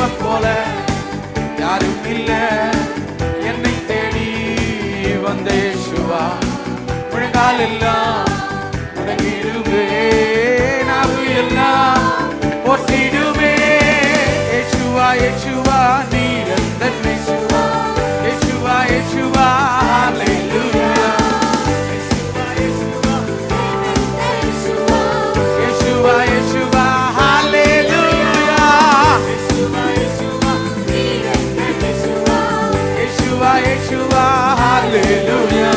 உம்மை போல யாரும் இல்ல. என்னை தேடி வந்தே சிவா முழங்கால் எல்லாம் முடங்கிடுவே இயேசுவா இயேசுவா ஹalleluya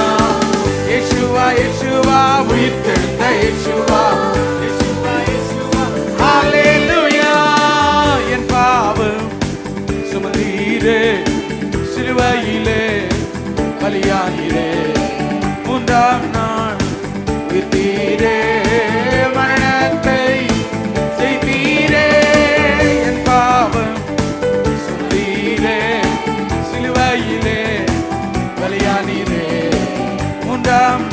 இயேசுவா இயேசுவா உயிர்த்தெழுந்த இயேசுவா இயேசுவா இயேசுவா ஹalleluya என் பாவம் சுமந்தீரே சிலுவையிலே பலியானீரே time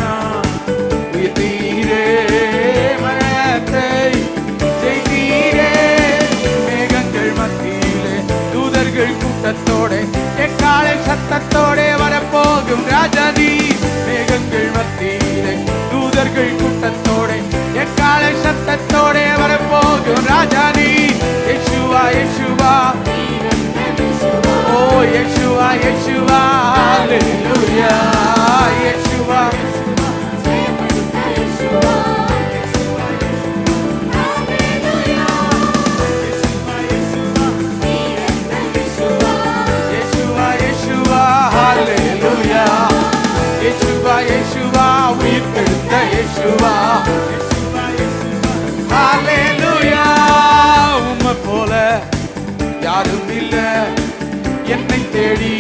யேசுவா யேசுவா உயிர்த்தெழுந்த யேசுவா ஹalleluya. உம்மை போல யாரும் இல்ல. என்னை தேடி